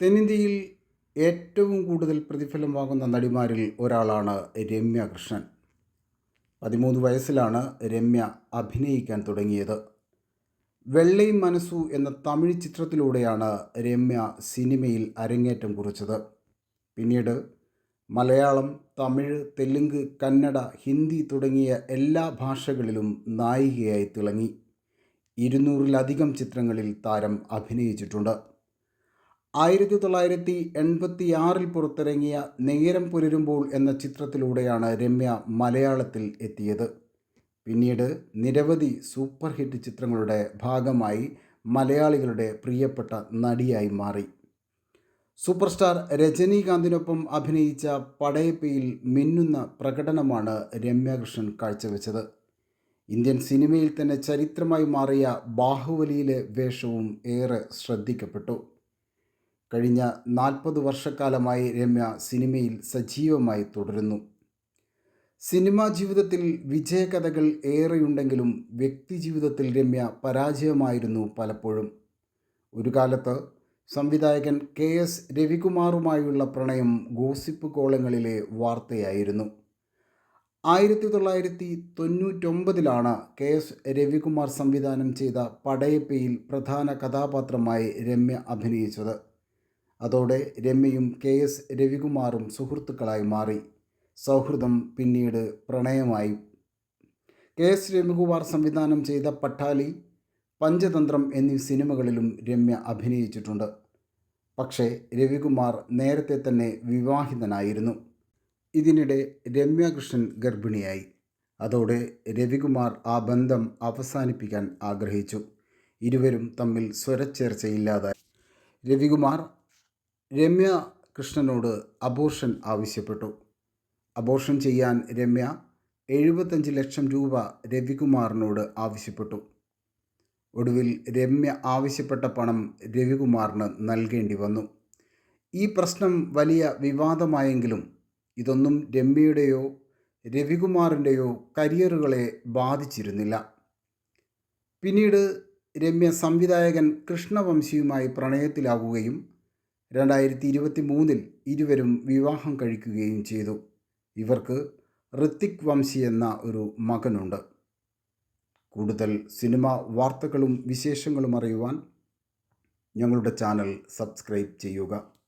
തെന്നിന്ത്യയിൽ ഏറ്റവും കൂടുതൽ പ്രതിഫലം വാങ്ങുന്ന നടിമാരിൽ ഒരാളാണ് രമ്യ കൃഷ്ണൻ. പതിമൂന്ന് വയസ്സിലാണ് രമ്യ അഭിനയിക്കാൻ തുടങ്ങിയത്. വെള്ളയും മനസ്സു എന്ന തമിഴ് ചിത്രത്തിലൂടെയാണ് രമ്യ സിനിമയിൽ അരങ്ങേറ്റം കുറിച്ചത്. പിന്നീട് മലയാളം തമിഴ് തെലുങ്ക് കന്നഡ ഹിന്ദി തുടങ്ങിയ എല്ലാ ഭാഷകളിലും നായികയായി തിളങ്ങി. ഇരുന്നൂറിലധികം ചിത്രങ്ങളിൽ താരം അഭിനയിച്ചിട്ടുണ്ട്. ആയിരത്തി തൊള്ളായിരത്തി എൺപത്തി ആറിൽ പുറത്തിറങ്ങിയ നേരം പുലരുമ്പോൾ എന്ന ചിത്രത്തിലൂടെയാണ് രമ്യ മലയാളത്തിൽ എത്തിയത്. പിന്നീട് നിരവധി സൂപ്പർ ഹിറ്റ് ചിത്രങ്ങളുടെ ഭാഗമായി മലയാളികളുടെ പ്രിയപ്പെട്ട നടിയായി മാറി. സൂപ്പർ സ്റ്റാർ രജനീകാന്തിനൊപ്പം അഭിനയിച്ച പടയപ്പയിൽ മിന്നുന്ന പ്രകടനമാണ് രമ്യാകൃഷ്ണൻ കാഴ്ചവെച്ചത്. ഇന്ത്യൻ സിനിമയിൽ തന്നെ ചരിത്രമായി മാറിയ ബാഹുബലിയിലെ വേഷവും ഏറെ ശ്രദ്ധിക്കപ്പെട്ടു. കഴിഞ്ഞ നാൽപ്പത് വർഷക്കാലമായി രമ്യ സിനിമയിൽ സജീവമായി തുടരുന്നു. സിനിമാ ജീവിതത്തിൽ വിജയകഥകൾ ഏറെയുണ്ടെങ്കിലും വ്യക്തി ജീവിതത്തിൽ രമ്യ പരാജയമായിരുന്നു പലപ്പോഴും. ഒരു കാലത്ത് സംവിധായകൻ കെ എസ് രവികുമാറുമായുള്ള പ്രണയം ഗോസിപ്പ് കോളങ്ങളിലെ വാർത്തയായിരുന്നു. ആയിരത്തി തൊള്ളായിരത്തി തൊണ്ണൂറ്റൊമ്പതിലാണ് കെ എസ് രവികുമാർ സംവിധാനം ചെയ്ത പടയപ്പയിൽ പ്രധാന കഥാപാത്രമായി രമ്യ അഭിനയിച്ചത്. അതോടെ രമ്യയും കെ എസ് രവികുമാറും സുഹൃത്തുക്കളായി മാറി. സൗഹൃദം പിന്നീട് പ്രണയമായി. കെ എസ് രവികുമാർ സംവിധാനം ചെയ്ത പട്ടാലി പഞ്ചതന്ത്രം എന്നീ സിനിമകളിലും രമ്യ അഭിനയിച്ചിട്ടുണ്ട്. പക്ഷേ രവികുമാർ നേരത്തെ തന്നെ വിവാഹിതനായിരുന്നു. ഇതിനിടെ രമ്യ കൃഷ്ണൻ ഗർഭിണിയായി. അതോടെ രവികുമാർ ആ ബന്ധം അവസാനിപ്പിക്കാൻ ആഗ്രഹിച്ചു. ഇരുവരും തമ്മിൽ സ്വരച്ചേർച്ചയില്ലാതായി. രവികുമാർ രമ്യ കൃഷ്ണനോട് അബോർഷൻ ആവശ്യപ്പെട്ടു. അബോർഷൻ ചെയ്യാൻ രമ്യ എഴുപത്തഞ്ച് ലക്ഷം രൂപ രവികുമാറിനോട് ആവശ്യപ്പെട്ടു. ഒടുവിൽ രമ്യ ആവശ്യപ്പെട്ട പണം രവികുമാറിന് നൽകേണ്ടി വന്നു. ഈ പ്രശ്നം വലിയ വിവാദമായെങ്കിലും ഇതൊന്നും രമ്യയുടെയോ രവികുമാറിന്റെയോ കരിയറുകളെ ബാധിച്ചിരുന്നില്ല. പിന്നീട് രമ്യ സംവിധായകൻ കൃഷ്ണവംശിയുമായി പ്രണയത്തിലാകുകയും രണ്ടായിരത്തി ഇരുപത്തി മൂന്നിൽ ഇരുവരും വിവാഹം കഴിക്കുകയും ചെയ്തു. ഇവർക്ക് ഋത്തിക് വംശി എന്ന ഒരു മകനുണ്ട്. കൂടുതൽ സിനിമ വാർത്തകളും വിശേഷങ്ങളും അറിയുവാൻ ഞങ്ങളുടെ ചാനൽ സബ്സ്ക്രൈബ് ചെയ്യുക.